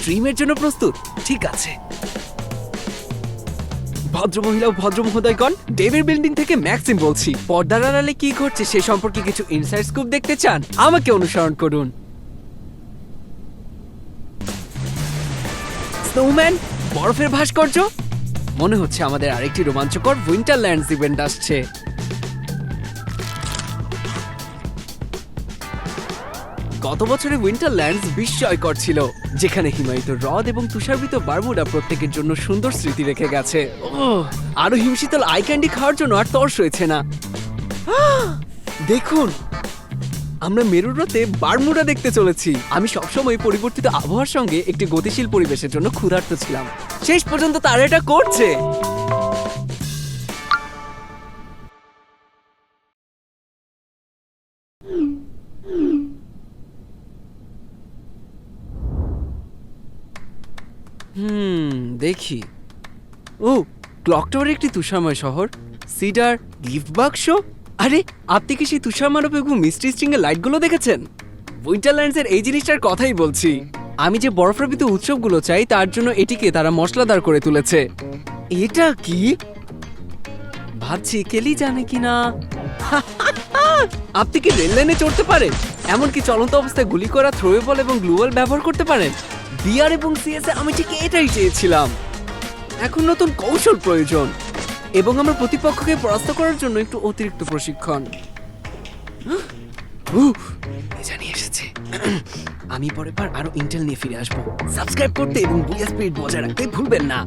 স্ট্রিমের জন্য প্রস্তুত। ঠিক আছে। ভদ্রমহিলা ও ভদ্র মহোদয়গণ ডেভির বিল্ডিং থেকে ম্যাক্সিম বলছি। পর্দার আড়ালে কি ঘটছে সে সম্পর্কে কিছু ইনসাইড স্কুপ দেখতে চান? আমাকে অনুসরণ করুন। স্নোম্যান বরফের ভাস্কর্য? মনে হচ্ছে আমাদের আরেকটি রোমাঞ্চকর উইন্টারল্যান্ডস ইভেন্ট আসছে। গত বছরে উইন্টারল্যান্ডস বিস্ময়কর ছিল, যেখানে হিমায়িত হ্রদ এবং তুষারবিত বারমুডা প্রত্যেকের জন্য সুন্দর স্মৃতি রেখে গেছে। ও আরও হিমশীতল আই ক্যান্ডি খাওয়ার জন্য আর তর্স হয়েছে না! দেখুন, আমরা মেরুরতে বারমুডা দেখতে চলেছি। আমি সবসময় পরিবর্তিত আবহাওয়ার সঙ্গে একটি গতিশীল পরিবেশের জন্য ক্ষুধার্ত ছিলাম। শেষ পর্যন্ত তারা এটা করছে। হুম, দেখি। ও, ক্লক টাওয়ার একটি তুষারময় শহর। সিডার গিফট বাক্স? আরে, আপনি কি সেই তুষার মানব এবং মিস্ট্রি স্ট্রিং এর লাইটগুলো দেখেছেন? উইন্টারল্যান্ডসের এই জিনিসটার কথাই বলছি। আমি যে বরফপ্রবিত উৎসবগুলো চাই, তার জন্য এটিকে তারা মশলাদার করে তুলেছে। এটা কি? ভাবছি কেলি জানে কি না। আপনি কি রেল লাইনে চড়তে পারেন? এমনকি চলন্ত অবস্থায় গুলি করা থ্রোয়েবল এবং গ্লুয়াল ব্যবহার করতে পারেন। বিআর এবং সিএসএ আমি ঠিক এটাই চেয়েছিলাম। এখন নতুন কৌশল প্রয়োজন এবং আমার প্রতিপক্ষকে পরাস্ত করার জন্য একটু অতিরিক্ত প্রশিক্ষণ। জানি এসেছে। আমি পরের বার আরও ইন্টেল নিয়ে ফিরে আসব। সাবস্ক্রাইব করতে এবং বুয়া স্পিড বজায় রাখতে ভুলবেন না।